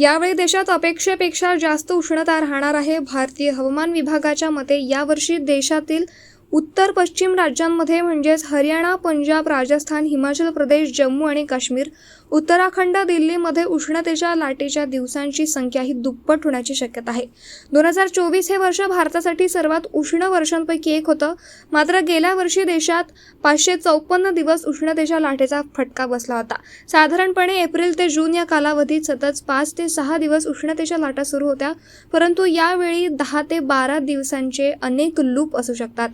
यावेळी देशात अपेक्षेपेक्षा जास्त उष्णता राहणार आहे. भारतीय हवामान विभागाच्या मते यावर्षी देशातील उत्तर पश्चिम राज्यांमध्ये म्हणजेच हरियाणा पंजाब राजस्थान हिमाचल प्रदेश जम्मू आणि काश्मीर उत्तराखंड दिल्लीमध्ये उष्णतेच्या लाटेच्या दिवसांची संख्या ही दुप्पट होण्याची शक्यता आहे. दोन हजार चोवीस हे वर्ष भारतासाठी सर्वात उष्ण वर्षांपैकी एक होतं. मात्र गेल्या वर्षी देशात पाचशे चौपन्न दिवस उष्णतेच्या लाटेचा फटका बसला होता. साधारणपणे एप्रिल ते जून या कालावधीत सतत पाच ते सहा दिवस उष्णतेच्या लाटा सुरू होत्या परंतु यावेळी दहा ते बारा दिवसांचे अनेक लूप असू शकतात.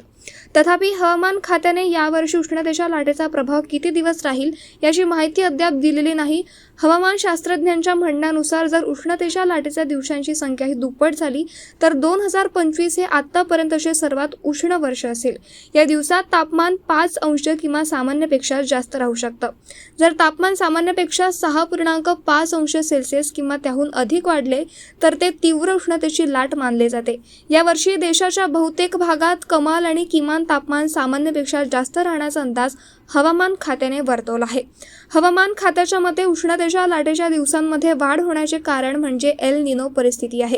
तथापि हवामान खात्याने यावर्षी उष्णतेच्या लाटेचा प्रभाव किती दिवस राहील याची माहिती अद्याप दिलेली नाही. हवामान शास्त्रज्ञांच्या म्हणण्यानुसार जर उष्णतेच्या लाटेच्या दिवसांची संख्या ही दुप्पट झाली तर दोन हजार पंचवीस हे आत्तापर्यंतचे सर्वात उष्ण वर्ष असेल. या दिवसात तापमान पाच अंश किंवा सामान्यपेक्षा जास्त राहू शकतं. जर तापमान सामान्यपेक्षा सहा पूर्णांक पाच अंश सेल्सिअस किंवा त्याहून अधिक वाढले तर ते तीव्र उष्णतेची लाट मानले जाते. यावर्षी देशाच्या बहुतेक भागात कमाल आणि किमान तापमान सामान्यपेक्षा जास्त राहण्याचा अंदाज हवामान खात्याने वर्तवला आहे. हवामान खात्याच्या मते उष्णतेच्या लाटेच्या दिवसांमध्ये वाढ होण्याचे कारण म्हणजे एल निनो परिस्थिती आहे.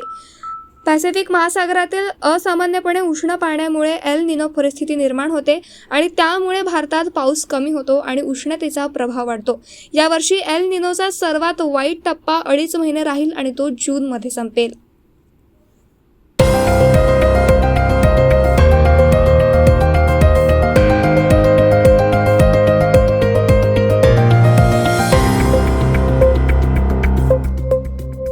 पॅसिफिक महासागरातील असामान्यपणे उष्ण पाण्यामुळे एल निनो परिस्थिती निर्माण होते आणि त्यामुळे भारतात पाऊस कमी होतो आणि उष्णतेचा प्रभाव वाढतो. यावर्षी एल निनोचा सर्वात वाईट टप्पा अडीच महिने राहील आणि तो जूनमध्ये संपेल.